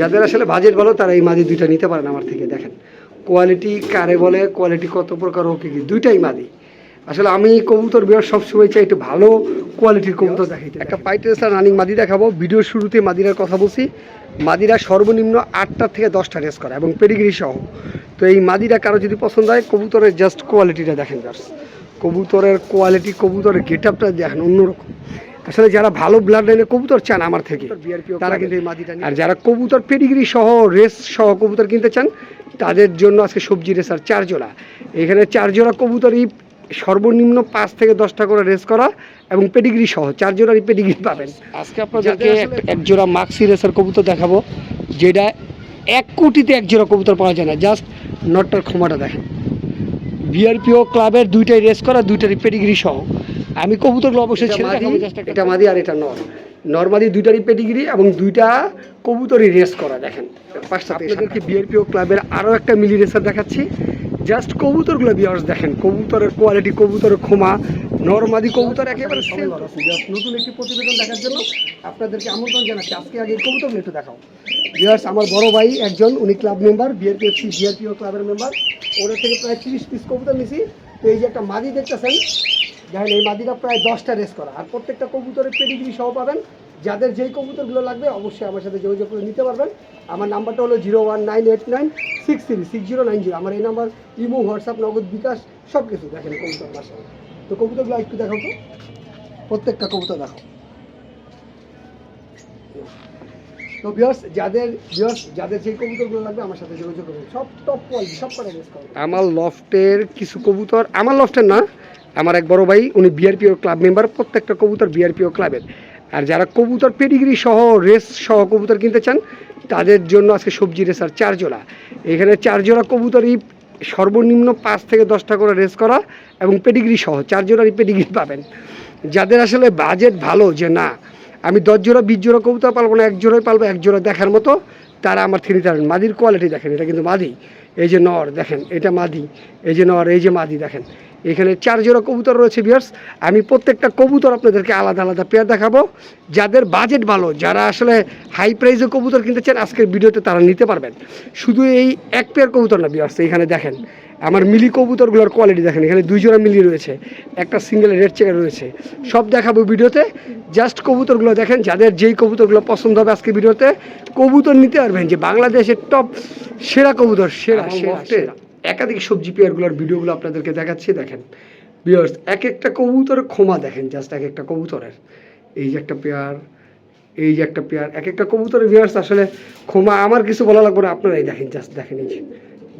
যাদের আসলে বাজেট ভালো তারা এই মাদি দুইটা নিতে পারেন আমার থেকে দেখেন। কোয়ালিটি কারে বলে কোয়ালিটি কত প্রকার ও কি কি দুইটাই মাদি। আসলে আমি কবুতর বিয়ার সবসময় চাই একটু ভালো কোয়ালিটির কবুতর দেখাইতে একটা পাইটেসার রানিং মাদি দেখাবো। ভিডিওর শুরুতে মাদিরার কথা বলছি। মাদিরা সর্বনিম্ন আটটা থেকে দশটা রেস করে এবং পেডিগ্রি সহ। তো এই মাদিরা কারও যদি পছন্দ হয় কবুতরের জাস্ট কোয়ালিটিটা দেখেন জাস্ট কবুতরের কোয়ালিটি কবুতরের গেট আপটা দেখেন অন্যরকম। আসলে যারা ভালো ব্লাড লাইনে কবুতর চান আমার থেকে তারা কিন্তু এই মাদিটা আর যারা কবুতর পেডিগ্রি সহ রেস সহ কবুতর কিনতে চান তাদের জন্য আজকে সবজি রেসার চার জোড়া। এখানে চার জোড়া কবুতরই সর্বনিম্ন পাঁচ থেকে দশটা করে রেস করা এবং পেডিগ্রি সহ চার জোড়ারই পেডিগ্রি পাবেন। আজকে আপনাদেরকে এক- এক জোড়া মাক্সি রেসার কবুতর দেখাবো যেটা এক কোটিতে এক জোড়া কবুতর পাওয়া যায় না। জাস্ট নটটার ক্ষমাটা দেখেন। বিআরপিও ক্লাবের দুইটাই রেস করা দুইটারই পেডিগ্রি সহ। আমি কবুতরগুলো অবশ্যই ছেড়ে দেখাবো এটা মাদি আর এটা নর। নর্মালি দুইটারই পেডিগ্রি এবং দুইটা কবুতরই রেস করা দেখেন। পাঁচটা আপনাদেরকে বিআরপিও ক্লাবের আরও একটা মিলি রেসার দেখাচ্ছি। জাস্ট কবুতরগুলো বিয়ার্স দেখেন কবুতরের কোয়ালিটি কবুতরের ক্ষমা নর্মাদি কবুতর একেবারে আছে। Just নতুন একটি প্রতিবেদন দেখার জন্য আপনাদেরকে আমন্ত্রণ জানাচ্ছি। আজকে আগে এই কবুতরগুলো একটু দেখাও। বিয়ার্স আমার বড় ভাই একজন উনি ক্লাব মেম্বার বিআরপিএফসি বিআরপিও ক্লাবের মেম্বার ওদের থেকে প্রায় তিরিশ পিস কবুতর নিছি। তো এই যে একটা মাদি দেখতেছেন দেখেন এই মাদিটা প্রায় দশটা রেস করা। আর প্রত্যেকটা কবুতরের পেডিগ্রি সহ পাবেন। যাদের যেই কবুতরগুলো লাগবে, অবশ্যই আমার সাথে যোগাযোগ করে নিতে পারবেন। আমার নাম্বারটা হলো zero one nine eight nine six three six zero nine zero আমার এই নাম্বার, ইমো, হোয়াটসঅ্যাপ, নগদ বিকাশ সব কিছু দেখেন কবুতর বাসায় তো কবুতরগুলো একটু দেখাও তো। প্রত্যেকটা কবুতর দেখো তো বিয়ার্স যাদের বিয়ার্স যাদের যেই কবুতরগুলো লাগবে, আমার সাথে যোগাযোগ করবেন। সব টপ কোয়ালিটি সব কটা আমার লফটের কিছু কবুতর, আমার লফটের না আমার এক বড় ভাই, উনি বিআরপিও ক্লাব মেম্বার প্রত্যেকটা কবুতর বিআরপিও ক্লাবের আর যারা কবুতর পেডিগ্রি সহ রেস সহ কবুতর কিনতে চান, তাদের জন্য আজকে সবজি রেসার চার জোড়া। এখানে চার জোড়া কবুতরই সর্বনিম্ন পাঁচ থেকে দশটা করে রেস করা এবং পেডিগ্রি সহ, চার জোড়ারই পেডিগ্রি পাবেন। যাদের আসলে বাজেট ভালো যে না, আমি দশ জোড়া, বিশ জোড়া কবুতর পালবো না, এক জোড়াই পালবো, এক জোড়া দেখার মতো, তারা আমার থ্রি পারবেন মাদির কোয়ালিটি দেখেন, এটা কিন্তু মাদি। এই যে নর দেখেন, এটা মাদি। এই যে নর, এই যে মাদি দেখেন। এখানে চার জোড়া কবুতর রয়েছে বিয়ার্স আমি প্রত্যেকটা কবুতর আপনাদেরকে আলাদা আলাদা পেয়ার দেখাবো। যাদের বাজেট ভালো যারা আসলে হাই প্রাইসে কবুতর কিনতে চান আজকের ভিডিওতে তারা নিতে পারবেন। শুধু এই এক পেয়ার কবুতর না বিয়ার্স এখানে দেখেন আমার মিলি কবুতরগুলোর কোয়ালিটি দেখেন এখানে দুই জোড়া মিলি রয়েছে একটা সিঙ্গেল রেড চেকার রয়েছে। সব দেখাবো ভিডিওতে জাস্ট কবুতরগুলো দেখেন যাদের যেই কবুতরগুলো পছন্দ হবে আজকে ভিডিওতে কবুতর নিতে পারবেন যে বাংলাদেশের টপ সেরা কবুতর সেরা সেরা সেরা। একাধিক সবজি পেয়ারগুলোর ভিডিওগুলো আপনাদেরকে দেখাচ্ছি, দেখেন। বিয়ার্স এক একটা কবুতরের ক্ষমা দেখেন জাস্ট এক একটা কবুতরের। এই যে একটা পেয়ার, এই যে একটা পেয়ার এক একটা কবুতরের বিয়ার্স আসলে ক্ষমা আমার কিছু বলা লাগবে না, আপনারাই দেখেন জাস্ট দেখেন এই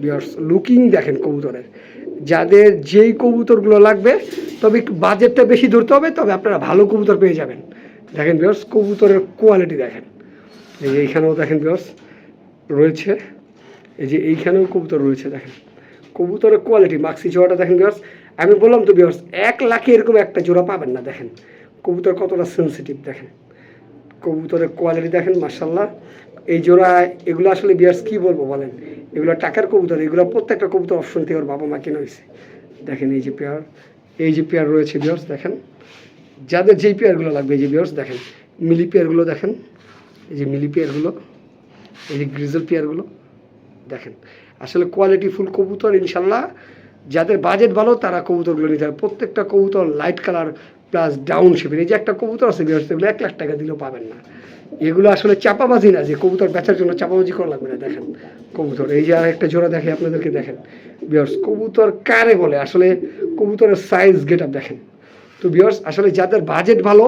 বিয়ার্স লুকিং দেখেন কবুতরের। যাদের যেই কবুতরগুলো লাগবে, তবে একটু বাজেটটা বেশি ধরতে হবে, তবে আপনারা ভালো কবুতর পেয়ে যাবেন। দেখেন বিয়ার্স কবুতরের কোয়ালিটি দেখেন। এই যে এইখানেও দেখেন বিয়ার্স রয়েছে। এই যে এইখানেও কবুতর রয়েছে, দেখেন। কবুতরের কোয়ালিটি মাক্সি জোড়াটা দেখেন বিয়ার্স আমি বললাম তো বিয়ার্স এক লাখে এরকম একটা জোড়া পাবেন না, দেখেন। কবুতর কতটা সেন্সিটিভ দেখেন। কবুতরের কোয়ালিটি দেখেন মার্শাল্লাহ এই জোড়া, এগুলো আসলে বিয়ার্স কী বলব বলেন? এগুলো টাকার কবুতর, এগুলো প্রত্যেকটা কবুতর অপশন থেকে ওর বাবা মা কিনে হয়েছে। দেখেন এই যে পেয়ার এই যে পেয়ার রয়েছে বিয়ার্স দেখেন। যাদের যেই পেয়ারগুলো লাগবে, এই যে বিয়ার্স দেখেন। মিলি পেয়ারগুলো দেখেন। এই যে মিলি পেয়ারগুলো এই যে গ্রিজেল পেয়ারগুলো দেখেন। আসলে কোয়ালিটি ফুল কবুতর ইনশাল্লাহ যাদের বাজেট ভালো, তারা কবুতরগুলো নিতে হবে প্রত্যেকটা কবুতর লাইট কালার প্লাস ডাউন শেপের এই যে একটা কবুতর আছে এক লাখ টাকা দিলেও পাবেন না। এগুলো আসলে চাপাবাজি না, যে কবুতর বেচার জন্য চাপাবাজি করা লাগবে না। দেখেন কবুতর, এই যে আর একটা জোড়া দেখে আপনাদেরকে, দেখেন। বিয়ার্স কবুতর কারে বলে? আসলে কবুতরের সাইজ গেট আপ দেখেন। তো বিয়ার্স আসলে যাদের বাজেট ভালো,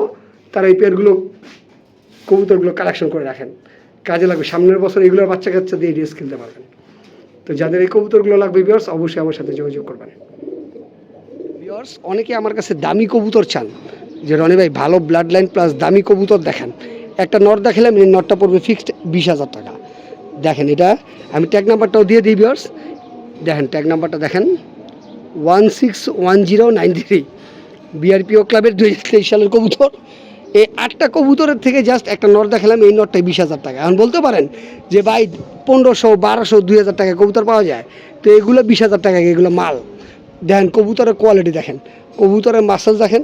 তারা এই পেয়ারগুলো কবুতরগুলো কালেকশন করে রাখেন। কাজে লাগবে। সামনের বছর এগুলোর বাচ্চা কাচ্চা দিয়ে রেস কিনতে পারবেন। তো যাদের এই কবুতরগুলো লাগবে বিয়ার্স অবশ্যই আমার সাথে যোগাযোগ করবেন। বিয়ার্স অনেকে আমার কাছে দামি কবুতর চান। যে রনি ভাই, ভালো ব্লাড লাইন প্লাস দামি কবুতর দেখেন। একটা নট দেখালাম, এই নটটা পড়বে ফিক্সড বিশ হাজার টাকা। দেখেন এটা, আমি ট্যাগ নাম্বারটাও দিয়ে দিই বিয়ার্স দেখেন ট্যাগ নাম্বারটা দেখেন। One six one zero nine three BRPO ক্লাবের দুই তেইশ সালের কবুতর। এই আটটা কবুতরের থেকে জাস্ট একটা নট দেখালাম, এই নটটাই বিশ হাজার টাকা। এখন বলতে পারেন যে ভাই পনেরোশো, বারোশো, দুই হাজার টাকা কবুতর পাওয়া যায়। তো এগুলো বিশ হাজার টাকা এগুলো মাল। দেখেন কবুতরের কোয়ালিটি দেখেন। কবুতরের মাসাজ দেখেন।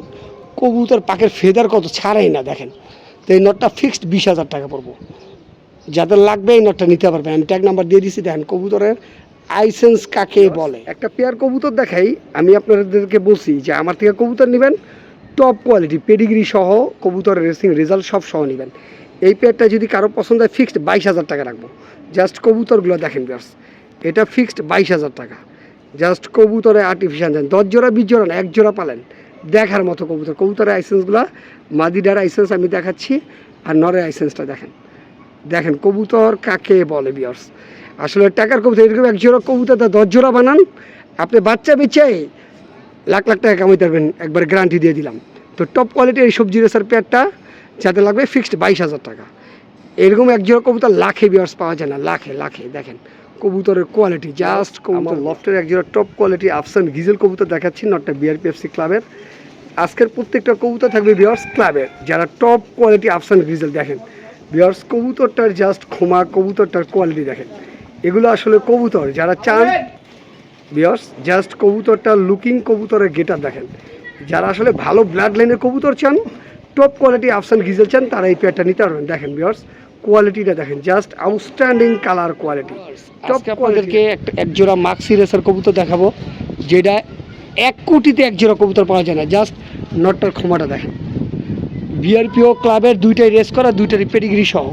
কবুতর পাকের ফেদার কত ছাড়াই না দেখেন। তো এই নটটা ফিক্সড বিশ হাজার টাকা পড়ব। যাদের লাগবে এই নটটা নিতে পারবেন। আমি ট্যাগ নাম্বার দিয়ে দিচ্ছি দেখেন কবুতরের আইসেন্স কাকে বলে। একটা পেয়ার কবুতর দেখাই, আমি আপনাদেরকে বলছি যে আমার থেকে কবুতর নেবেন টপ কোয়ালিটি পেডিগ্রি সহ কবুতরের রেসিং রেজাল্ট সব সহ নেবেন। এই পেয়ারটা যদি কারও পছন্দ হয় ফিক্সড বাইশ হাজার টাকা রাখব। জাস্ট কবুতরগুলো দেখেন বিয়ার্স এটা ফিক্সড বাইশ হাজার টাকা। জাস্ট কবুতরে আর্টিফিশিয়াল দেন দশ জোড়া বিশ জোড়া এক জোড়া পালেন। দেখার মতো কবুতর, কবুতরের আইসেন্সগুলো মাদিডার আইসেন্স আমি দেখাচ্ছি, আর নরের আইসেন্সটা দেখেন। দেখেন কবুতর কাকে বলে বিয়ার্স আসলে টাকার কবুতর, এরকম এক জোড়া কবুতর দশ জোড়া বানান, আপনি বাচ্চা বেচে লাখ লাখ টাকা কামাইতে পারবেন একবার গ্যারান্টি দিয়ে দিলাম। তো টপ কোয়ালিটির এই সবজি রেসার পেয়ারটা যাতে লাগবে ফিক্সড বাইশ হাজার টাকা। এরকম এক জোড়া কবুতর লাখে বিয়ার্স পাওয়া যায় না লাখে লাখে দেখেন। কবুতরের কোয়ালিটি জাস্ট কবুতর। লফটের এক জোড়া টপ কোয়ালিটি আফসান গিজেল কবুতর দেখাচ্ছি নটটা বিআরপিএফসি ক্লাবের আজকের প্রত্যেকটা কবুতর থাকবে বিয়ার্স ক্লাবের যারা টপ কোয়ালিটি আফসান গিজেল দেখেন বিয়ার্স কবুতরটার জাস্ট খোমা কবুতরটার কোয়ালিটি দেখেন। এগুলো আসলে কবুতর যারা চান বিয়ার্স জাস্ট কবুতরটা লুকিং কবুতরের গেটার দেখেন। যারা আসলে ভালো ব্লাড লাইনের কবুতর চান টপ কোয়ালিটি আফসান গিজেল চান তারা এই পেয়ারটা নিতে পারবেন। দেখেন বিয়ার্স কোয়ালিটিটা দেখেন just outstanding colour quality top আপনাদেরকে একটা এক জোড়া মাক্সি রেসার কবুতর দেখাবো যেটা এক কোটিতে এক জোড়া কবুতর পাওয়া যায় না জাস্ট নটটার ক্ষমাটা দেখেন। বিআরপিও ক্লাবের দুইটাই রেস করা দুইটারই পেডিগ্রি সহ।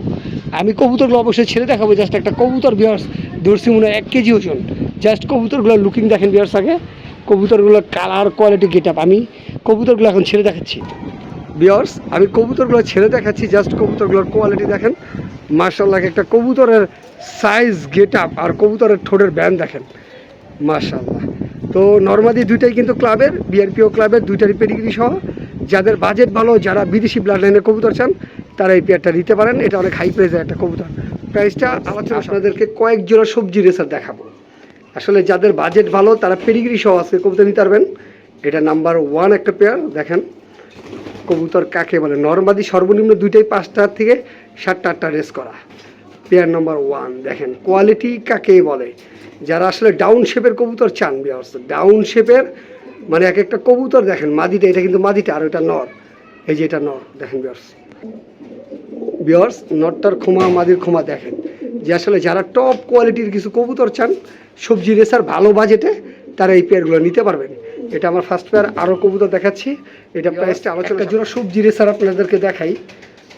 আমি কবুতরগুলো অবশ্যই ছেড়ে দেখাবো জাস্ট একটা কবুতর বিয়ার্স ধরছি মনে হয় এক কেজি ওজন। জাস্ট কবুতরগুলো লুকিং দেখেন বিয়ার্স আগে। কবুতরগুলো কালার কোয়ালিটি গেট আপ আমি কবুতরগুলো এখন ছেড়ে দেখাচ্ছি। বিয়ার্স আমি কবুতরগুলো ছেড়ে দেখাচ্ছি জাস্ট কবুতরগুলোর কোয়ালিটি দেখেন। মার্শাল্লাহ একটা কবুতরের সাইজ গেট আপ আর কবুতরের ঠোঁটের ব্যান্ড দেখেন। মার্শাল্লাহ তো নর্মালি দুইটাই কিন্তু ক্লাবের বিআরপিও ক্লাবের দুইটারই পেডিগ্রি সহ। যাদের বাজেট ভালো, যারা বিদেশি ব্লাড লাইনের কবুতর চান, তারা এই পেয়ারটা নিতে পারেন। এটা অনেক হাই প্রাইসের একটা কবুতর। প্রাইসটা আলোচনা আপনাদেরকে কয়েক জোড়া সবজি রেসার দেখাবো। আসলে যাদের বাজেট ভালো, তারা পেডিগ্রি সহ আছে কবুতর নিতে পারবেন। এটা নাম্বার ওয়ান একটা পেয়ার দেখেন। কবুতর কাকে বলে? নর্মালি সর্বনিম্ন দুইটাই পাঁচটার থেকে সাতটা আটটা রেস করা। পেয়ার নাম্বার ওয়ান দেখেন। কোয়ালিটি কাকে বলে? যারা আসলে ডাউন শেপের কবুতর চান বিয়ার্স ডাউন শেপের মানে এক একটা কবুতর দেখেন, মাদিটা, এটা কিন্তু মাদিটা, আর ওটা নর। এই যে এটা নর, দেখেন বিয়ার্স বিয়ার্স নটটার খোমা মাদির খোমা দেখেন। যে আসলে যারা টপ কোয়ালিটির কিছু কবুতর চান সবজি রেসার ভালো বাজেটে তারা এই পেয়ারগুলো নিতে পারবেন। এটা আমার ফার্স্ট পেয়ার আরও কবুতর দেখাচ্ছি। এটা প্রাইসটা আলোচনা জোড়া সবজি রেসার আপনাদেরকে দেখাই।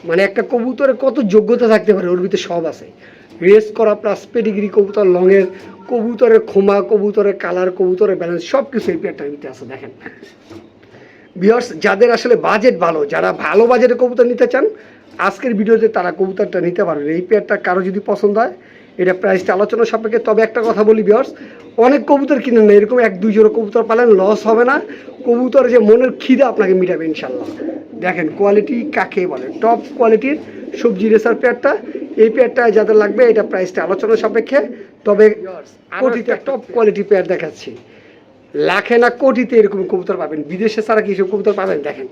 মানে একটা কবুতরে কত যোগ্যতা থাকতে পারে ওর ভিতরে সব আছে। রেস করা প্লাস পেডিগ্রি কবুতর লংয়ের কবুতরের খোমা কবুতরের কালার কবুতরের ব্যালেন্স সব কিছু এই পেয়ারটার ভিতরে আছে দেখেন। বিয়ার্স যাদের আসলে বাজেট ভালো যারা ভালো বাজেটে কবুতর নিতে চান আজকের ভিডিওতে তারা কবুতরটা নিতে পারবেন। এই পেয়ারটা কারও যদি পছন্দ হয় এটা প্রাইসটা আলোচনা সাপেক্ষে। তবে একটা কথা বলি বিয়ার্স অনেক কবুতর কিনেন না এরকম এক দুই জোড়া কবুতর পালেন লস হবে না। কবুতর যে মনের খিদে আপনাকে মিটাবে ইনশাল্লাহ দেখেন কোয়ালিটি কাকে বলে? টপ কোয়ালিটির সবজি রেসার পেয়ারটা এই পেয়ারটা যাদের লাগবে এটা প্রাইসটা আলোচনা সাপেক্ষে। তবে কোটিতে টপ কোয়ালিটি পেয়ার দেখাচ্ছি। লাখে না কোটিতে এরকম কবুতর পাবেন? বিদেশে ছাড়া কি সব কবুতর পাবেন? দেখেন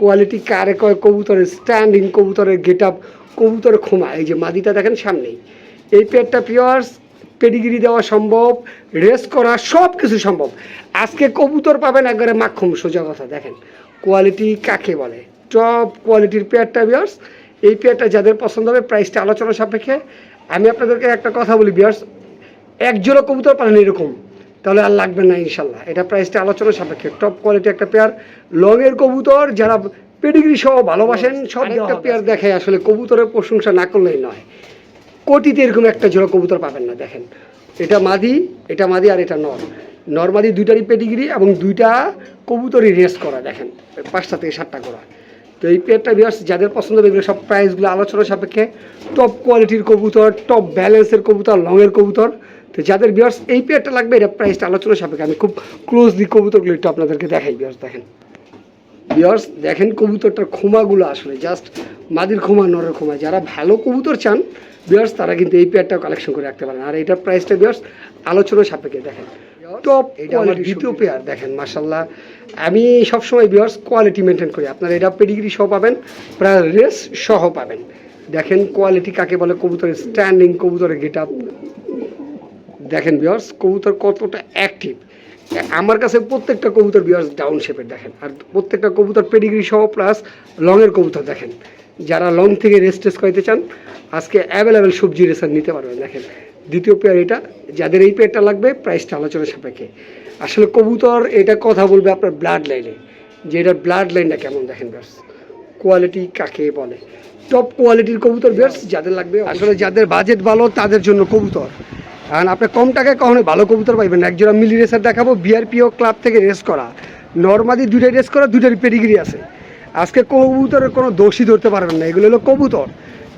কোয়ালিটি কারে কয়? কবুতরের স্ট্যান্ডিং কবুতরের গেট আপ কবুতরের খোমা। এই যে মাদিটা দেখেন সামনেই। এই পেয়ারটা পিওর্স পেডিগিরি দেওয়া সম্ভব রেস করা সব কিছু সম্ভব। আজকে কবুতর পাবেন একবারে মাক্ষম সোজা কথা দেখেন। কোয়ালিটি কাকে বলে? টপ কোয়ালিটির পেয়ারটা বিয়ার্স এই পেয়ারটা যাদের পছন্দ হবে প্রাইসটা আলোচনা সাপেক্ষে। আমি আপনাদেরকে একটা কথা বলি বিয়ার্স এক জোড়া কবুতর পারেন এরকম তাহলে আর লাগবে না ইনশাল্লাহ। এটা প্রাইসটা আলোচনা সাপেক্ষে। টপ কোয়ালিটি একটা পেয়ার লংয়ের কবুতর যারা পেডিগ্রি সহ ভালোবাসেন সব একটা পেয়ার দেখে আসলে কবুতরের প্রশংসা না করলেই নয়। কোটিতে এরকম একটা জোড়া কবুতর পাবেন না, দেখেন। এটা মাদি এটা মাদি আর এটা নর। নর্মালি দুইটারই পেডিগ্রি এবং দুইটা কবুতরই রেস করা, দেখেন। পাঁচটা থেকে সাতটা করা। তো এই পেয়ারটা বিয়ার্স যাদের পছন্দ হবে এগুলো সব প্রাইসগুলো আলোচনা সাপেক্ষে টপ কোয়ালিটির কবুতর টপ ব্যালেন্সের কবুতর লংয়ের কবুতর। তো যাদের বিয়ার্স এই পেয়ারটা লাগবে, এটা প্রাইসটা আলোচনা সাপেক্ষে আমি খুব ক্লোজলি কবুতরগুলো একটু আপনাদেরকে দেখাই বিয়ার্স দেখেন। বিয়ার্স দেখেন কবুতরটার খোমাগুলো আসলে জাস্ট মাদির খোমা নরের খোমা যারা ভালো কবুতর চান বিয়ার্স তারা কিন্তু এই পেয়ারটাও কালেকশন করে রাখতে পারেন। আর এটার প্রাইসটা বিয়ার্স আলোচনা সাপেক্ষে দেখেন। টপ এটা আমার দ্বিতীয় পেয়ার দেখেন মার্শাল্লাহ আমি সবসময় বিয়ার্স কোয়ালিটি মেনটেন করি। আপনারা এটা পেডিগ্রি সহ পাবেন প্রায় রেস সহ পাবেন। দেখেন কোয়ালিটি কাকে বলে কবুতরের স্ট্যান্ডিং কবুতরের গেট আপ দেখেন বিয়ার্স কবুতর কতটা অ্যাক্টিভ আমার কাছে প্রত্যেকটা কবুতর বিয়ার্স ডাউন শেপের দেখেন। আর প্রত্যেকটা কবুতর পেডিগ্রি সহ প্লাস লংয়ের কবুতর দেখেন। যারা লং থেকে রেস্ট টেস্ট করাইতে চান আজকে অ্যাভেলেবেল সবজি রেসার নিতে পারবেন। দেখেন দ্বিতীয় পেয়ার এটা যাদের এই পেয়ারটা লাগবে প্রাইসটা আলোচনা সাপেক্ষে। আসলে কবুতর এটা কথা বলবে আপনার ব্লাড লাইনে যে এটার ব্লাড লাইনটা কেমন দেখেন ব্যাস কোয়ালিটি কাকে বলে? টপ কোয়ালিটির কবুতর বিয়ার্স যাদের লাগবে আসলে যাদের বাজেট ভালো তাদের জন্য কবুতর। কারণ আপনি কম টাকায় কখনো ভালো কবুতর পাইবেন না। একজোড়া মিলি রেসার দেখাবো বিআরপিও ক্লাব থেকে রেস করা। নর্মালি দুইটাই রেস করা, দুইটারই পেডিগ্রি আছে। আজকে কবুতরের কোনো দোষী ধরতে পারবেন না। এগুলো হলো কবুতর।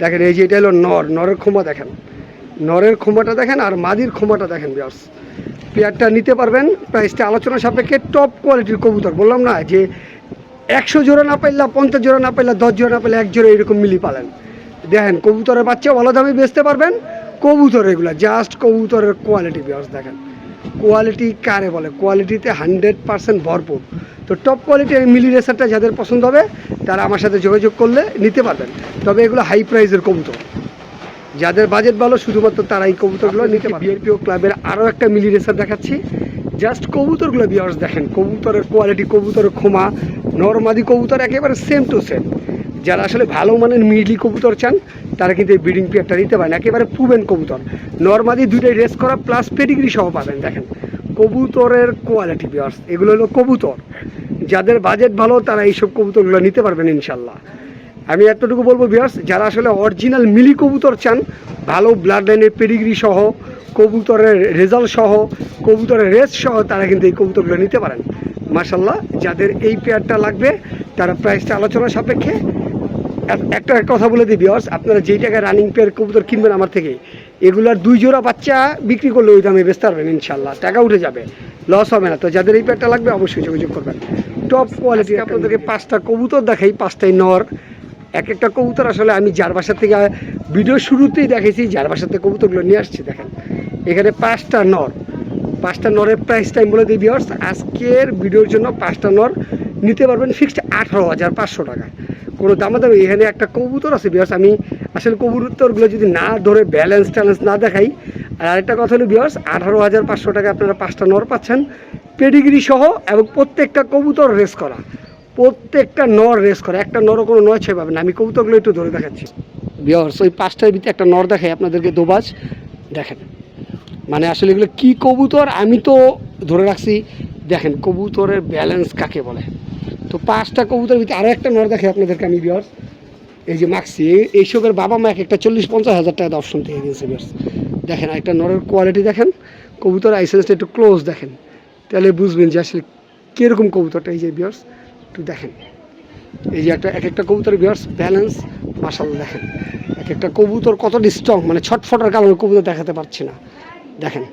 দেখেন, এই যে এটা হলো নর, নরের ক্ষমা দেখেন। নরের ক্ষমাটা দেখেন আর মাদির ক্ষমাটা দেখেন বিয়ার্স পেয়ারটা নিতে পারবেন প্রাইসটা আলোচনা সাপেক্ষে টপ কোয়ালিটির কবুতর। বললাম না যে একশো জোড়া না পাইলা, পঞ্চাশ জোড়া না পাইলা, দশ জোড়া না পাইলে এক জোড়া এরকম মিলি পালেন। দেখেন, কবুতরের বাচ্চা ভালো দামে বেচতে পারবেন। কবুতর এগুলো জাস্ট কবুতরের কোয়ালিটি বিয়ার্স দেখেন। কোয়ালিটি কারে বলে? কোয়ালিটিতে হান্ড্রেড পার্সেন্ট ভরপুর। তো টপ কোয়ালিটির মিলি রেসারটা যাদের পছন্দ হবে তারা আমার সাথে যোগাযোগ করলে নিতে পারবেন। তবে এগুলো হাই প্রাইসের কবুতর। যাদের বাজেট ভালো শুধুমাত্র তারা এই কবুতরগুলো নিতে পারবে। বিআরপিও ক্লাবের আরও একটা মিলি রেসার দেখাচ্ছি। জাস্ট কবুতরগুলো বিয়ার্স দেখেন। কবুতরের কোয়ালিটি কবুতরের ক্ষমা নরমাদি কবুতর একেবারে সেম টু সেম যারা আসলে ভালো মানের মিলি কবুতর চান তারা কিন্তু এই ব্রিডিং পেয়ারটা নিতে পারেন একেবারে প্রুভেন কবুতর। নর্মালি দুইটাই রেস করা প্লাস পেডিগ্রি সহ পাবেন, দেখেন। কবুতরের কোয়ালিটি বিয়ার্স এগুলো হলো কবুতর। যাদের বাজেট ভালো, তারা এইসব কবুতরগুলো নিতে পারবেন ইনশাল্লাহ আমি এতটুকু বলব বিয়ার্স যারা আসলে অরিজিনাল মিলি কবুতর চান, ভালো ব্লাড লাইনের পেডিগ্রি সহ, কবুতরের রেজাল্ট সহ, কবুতরের রেস সহ, তারা কিন্তু এই কবুতরগুলো নিতে পারেন। মার্শাল্লাহ যাদের এই পেয়ারটা লাগবে, তারা প্রাইসটা আলোচনা সাপেক্ষে একটা কথা বলে দিই আপনারা যেই টাকায় রানিং পেয়ার কবুতর কিনবেন আমার থেকে এগুলার দুই জোড়া বাচ্চা বিক্রি করলে ওই দামে বেচতে পারবেন ইনশাল্লাহ টাকা উঠে যাবে লস হবে না। তো যাদের এই পেয়ারটা লাগবে অবশ্যই যোগাযোগ করবেন। টপ কোয়ালিটি আপনাদেরকে পাঁচটা কবুতর দেখাই পাঁচটাই নর। এক একটা কবুতর আসলে আমি যার বাসা থেকে ভিডিও শুরুতেই দেখেছি যার বাসা থেকে কবুতরগুলো নিয়ে আসছি দেখেন। এখানে পাঁচটা নর। পাঁচটা নরের প্রাইস টাইম বলে দিই বিয়ার্স আজকের ভিডিওর জন্য পাঁচটা নর নিতে পারবেন ফিক্সড আঠারো হাজার পাঁচশো টাকা কোনো দামাদামি, এখানে একটা কবুতর আছে বিয়ার্স আমি আসলে কবুতরগুলো যদি না ধরে ব্যালেন্স ট্যালেন্স না দেখাই, আর আরেকটা কথা হলো বিয়ার্স আঠারো হাজার পাঁচশো টাকা আপনারা পাঁচটা নর পাচ্ছেন পেডিগ্রি সহ এবং প্রত্যেকটা কবুতর রেস করা, প্রত্যেকটা নর রেস করা, একটা নরও কোনো নয় ছয় পাবেন না। আমি কবুতরগুলো একটু ধরে দেখাচ্ছি। বিয়ার্স ওই পাঁচটার ভিতরে একটা নর দেখাই, আপনাদেরকে দোবাজ, দেখেন। মানে আসলে এগুলো কী কবুতর, আমি তো ধরে রাখছি, দেখেন, কবুতরের ব্যালেন্স কাকে বলে? তো পাঁচটা কবুতরের ভিতরে আরও একটা নর দেখে আপনাদেরকে আমি বিয়ার্স এই যে এই- এইসবের বাবা মা এক একটা চল্লিশ পঞ্চাশ হাজার টাকা অপশন থেকে গেছে বিয়ার্স দেখেন একটা নরের কোয়ালিটি দেখেন। কবুতর আইসেন্সটা একটু ক্লোজ দেখেন। তাহলে বুঝবেন যে আসলে কীরকম কবুতরটা এই যে বিয়ার্স একটু দেখেন। এই যে একটা, এক একটা কবুতরের বিয়ার্স ব্যালেন্স মাসাল দেখেন। এক একটা কবুতর কতটা স্ট্রং মানে ছটফটার কারণে কবুতর দেখাতে পারছি না। দেখেন,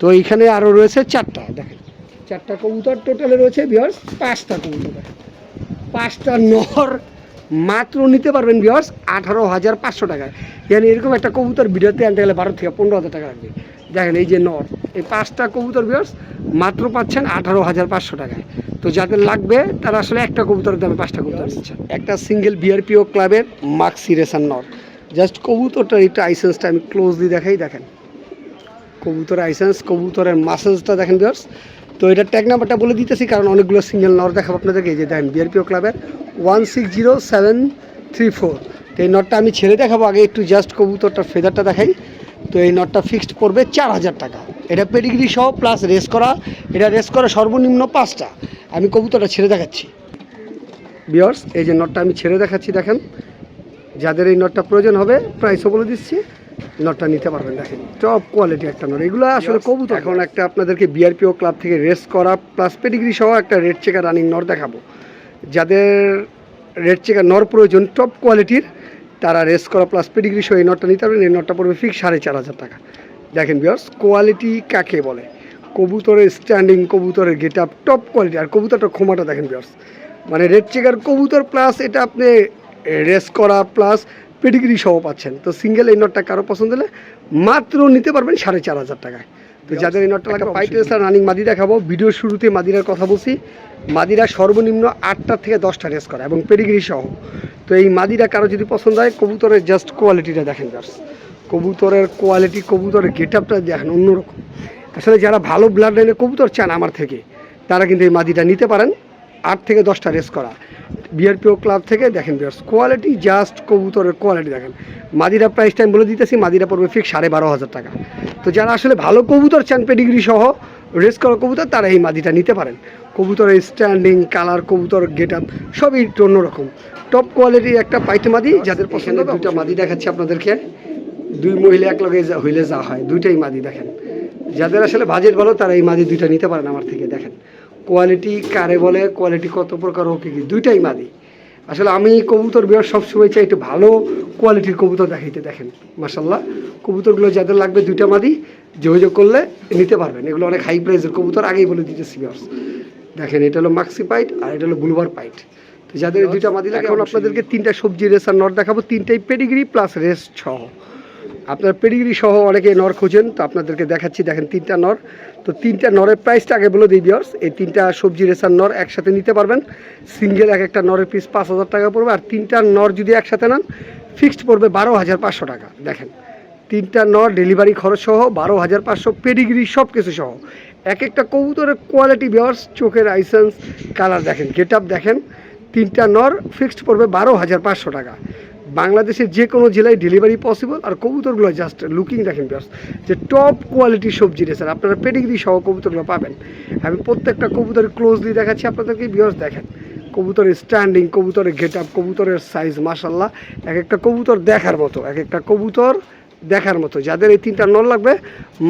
তো এইখানে আরও রয়েছে চারটা, দেখেন। চারটা কবুতর টোটালে রয়েছে বিয়ার্স পাঁচটা কবুতর। পাঁচটা নর মাত্র নিতে পারবেন বিয়ার্স আঠারো হাজার পাঁচশো টাকায়। yani এরকম একটা কবুতর ভিডিওতে আনতে গেলে বারো থেকে পনেরো হাজার টাকা লাগবে। দেখেন এই যে নর এই পাঁচটা কবুতর বিয়ার্স মাত্র পাচ্ছেন আঠারো হাজার পাঁচশো টাকায়। তো যাদের লাগবে তারা আসলে একটা কবুতরের দামে পাঁচটা কবুতর নিচ্ছে একটা সিঙ্গেল বিআরপিও ক্লাবের মাক্সি রেসার নর। জাস্ট কবুতরটার একটু আইসেন্সটা আমি ক্লোজলি দেখাই দেখেন। কবুতরের আইসেন্স কবুতরের মাসেলসটা দেখেন বিয়ার্স তো এটার ট্যাগ নাম্বারটা বলে দিতেছি, কারণ অনেকগুলো সিঙ্গেল নর দেখাবো আপনাদেরকে যে দেখেন বিআরপিও ক্লাবের one six zero seven three four তো এই নটটা আমি ছেড়ে দেখাবো, আগে একটু জাস্ট কবুতরটার ফেদারটা দেখাই। তো এই নটটা ফিক্সড পড়বে চার হাজার টাকা। এটা পেডিগ্রি সহ প্লাস রেস করা, এটা রেস করা সর্বনিম্ন পাঁচটা। আমি কবুতরটা ছেড়ে দেখাচ্ছি। বিয়ার্স এই যে নটটা আমি ছেড়ে দেখাচ্ছি, দেখেন। যাদের এই নটটা প্রয়োজন হবে প্রাইসও বলে দিচ্ছি। নটটা নিতে পারবেন দেখেন। টপ কোয়ালিটি একটা নট। এগুলো আসলে কবুতর এখন একটা আপনাদেরকে বিআরপিও ক্লাব থেকে রেস করা প্লাস পেডিগ্রি সহ একটা রেড চেকার রানিং নর দেখাবো। যাদের রেড চেকার নর প্রয়োজন টপ কোয়ালিটির তারা রেস করা প্লাস পেডিগ্রি সহ এই নটটা নিতে পারবেন। এই নটটা পড়বে ফিক্স সাড়ে চার হাজার টাকা। দেখেন বিয়ার্স কোয়ালিটি কাকে বলে? কবুতরের স্ট্যান্ডিং কবুতরের গেট আপ টপ কোয়ালিটি আর কবুতরটার ক্ষমাটা দেখেন বিয়ার্স মানে রেড চেকার কবুতর প্লাস এটা আপনি রেস করা প্লাস পেডিগ্রি সহ পাচ্ছেন। তো সিঙ্গেল এই নটটা কারও পছন্দ হলে মাত্র নিতে পারবেন সাড়ে চার হাজার টাকায়। তো যাদের এই নটটা লাগবে ফাইট রেসার রানিং মাদি দেখাবো। ভিডিওর শুরুতে মাদিরার কথা বলছি। মাদিরা সর্বনিম্ন আটটা থেকে দশটা রেস করে এবং পেডিগ্রি সহ। তো এই মাদিরা কারও যদি পছন্দ হয় কবুতরের জাস্ট কোয়ালিটিটা দেখেন জাস্ট কবুতরের কোয়ালিটি কবুতরের গেট আপটা দেখেন অন্যরকম। আসলে যারা ভালো ব্লাড লাইনের কবুতর চান আমার থেকে তারা কিন্তু এই মাদিটা নিতে পারেন। আট থেকে দশটা রেস করা। বিআরপিও ক্লাব থেকে দেখেন বিয়ার্স কোয়ালিটি জাস্ট কবুতরের কোয়ালিটি দেখেন। মাদিরা প্রাইসটা আমি বলে দিতেছি মাদিরা পড়বে ফিক্স সাড়ে বারো হাজার টাকা। তো যারা আসলে ভালো কবুতর চান পেডিগ্রি সহ রেস করা কবুতর তারা এই মাদিটা নিতে পারেন। কবুতরের স্ট্যান্ডিং কালার কবুতর গেট আপ সবই অন্যরকম। টপ কোয়ালিটির একটা পাইতে মাদি যাদের পছন্দ দুইটা মাদি দেখাচ্ছি আপনাদেরকে। দুই মহিলা এক লগে যা- হইলে যা হয় দুইটাই মাদি দেখেন। যাদের আসলে বাজেট ভালো তারা এই মাদি দুইটা নিতে পারেন আমার থেকে দেখেন। কোয়ালিটি কারে বলে কোয়ালিটি কত প্রকার ও কি কি দুইটাই মাদি। আসলে আমি কবুতর বিয়ার সবসময় চাই একটু ভালো কোয়ালিটির কবুতর দেখাইতে দেখেন মাসাল্লাহ কবুতরগুলো যাদের লাগবে দুইটা মাদি যোগাযোগ করলে নিতে পারবেন। এগুলো অনেক হাই প্রাইসের কবুতর আগেই বলে দিতেছি বিয়ার্স দেখেন এটা হলো মাক্সি পাইট আর এটা হলো বুলবার পাইট তো যাদের দুইটা মাদি লাগে এখন আপনাদেরকে তিনটা সবজি রেস আর নট দেখাবো তিনটাই পেডিগ্রি প্লাস রেস সহ। আপনার পেডিগ্রি সহ অনেকে নর খোঁজেন, তো আপনাদেরকে দেখাচ্ছি, দেখেন তিনটা নর। তো তিনটা নরের প্রাইসটা আগে বলে দিই বিয়ার্স এই তিনটা সবজি রেসার নর একসাথে নিতে পারবেন। সিঙ্গেল এক একটা নরের পিস পাঁচ হাজার টাকা পড়বে, আর তিনটা নর যদি একসাথে নেন ফিক্সড পড়বে বারো হাজার পাঁচশো টাকা। দেখেন, তিনটা নর ডেলিভারি খরচ সহ বারো হাজার পাঁচশো পেডিগ্রি সব কিছু সহ। এক একটা কবুতরের কোয়ালিটি বিয়ার্স চোখের আইসেন্স কালার দেখেন গেট দেখেন, তিনটা নর ফিক্সড পড়বে বারো হাজার পাঁচশো টাকা। বাংলাদেশের যে কোনো জেলায় ডেলিভারি পসিবল আর কবুতরগুলো জাস্ট লুকিং দেখেন বিয়ার্স যে টপ কোয়ালিটির সবজি রে স্যার আপনারা পেডিগ্রি সহ কবুতরগুলো পাবেন। আমি প্রত্যেকটা কবুতরের ক্লোজলি দেখাচ্ছি, আপনাদেরকে বিয়ার্স দেখেন। কবুতরের স্ট্যান্ডিং কবুতরের গেট আপ কবুতরের সাইজ মাসাল্লাহ এক একটা কবুতর দেখার মতো, এক একটা কবুতর দেখার মতো। যাদের এই তিনটা নল লাগবে,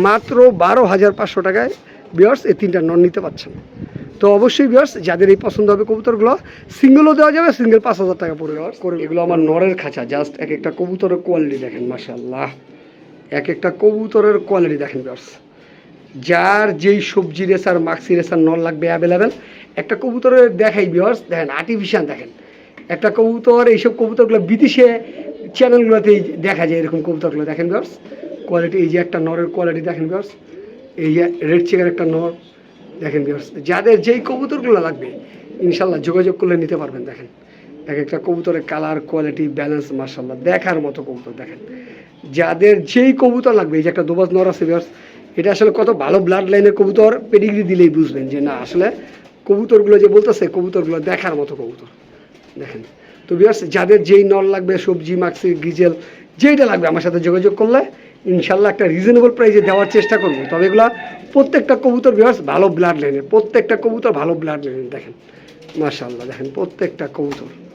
মাত্র বারো হাজার পাঁচশো টাকায় বিয়ার্স এই তিনটা নন নিতে পারছেন তো অবশ্যই বিয়ার্স যাদের এই পছন্দ হবে কবুতরগুলো সিঙ্গেলও দেওয়া যাবে সিঙ্গেল পাঁচ হাজার টাকা পড়বে। করে এগুলো আমার নরের খাঁচা জাস্ট এক একটা কবুতরের কোয়ালিটি দেখেন মাসাল্লাহ এক একটা কবুতরের কোয়ালিটি দেখেন বিয়ার্স যার যেই সবজি রেসার মাক্সি রেসার নল লাগবে অ্যাভেলেবেল একটা কবুতরের দেখাই বিয়ার্স দেখেন আর্টিফিশিয়াল দেখেন। একটা কবুতর এইসব কবুতরগুলো বিদেশে চ্যানেলগুলোতেই দেখা যায় এরকম কবুতরগুলো। দেখেন বিয়ার্স কোয়ালিটি এই যে একটা নরের কোয়ালিটি দেখেন বিয়ার্স এই রেড চেকের একটা নর দেখেন যাদের যেই কবুতরগুলো লাগবে, ইনশাল্লাহ যোগাযোগ করলে নিতে পারবেন, দেখেন। এক একটা কবুতরের কালার কোয়ালিটি ব্যালেন্স মার্শাল্লাহ দেখার মতো কবুতর, দেখেন। যাদের যেই কবুতর লাগবে, এই যে একটা দুবাজ নর আছে বিয়ার্স এটা আসলে কত ভালো ব্লাড লাইনের কবুতর পেডিগ্রি দিলেই বুঝবেন যে না, আসলে কবুতরগুলো যে বলতেছে, কবুতরগুলো দেখার মতো কবুতর, দেখেন। তো বিয়ার্স যাদের যেই নল লাগবে, সবজি মাক্সি ডিজেল যেইটা লাগবে, আমার সাথে যোগাযোগ করলে ইনশাল্লাহ একটা রিজনেবল প্রাইসে দেওয়ার চেষ্টা করব। তবে এগুলো প্রত্যেকটা কবুতর বিভাস ভালো ব্লাড লাইনের প্রত্যেকটা কবুতর ভালো ব্লাড লাইনের দেখেন। মাশাল্লাহ দেখেন প্রত্যেকটা কবুতর।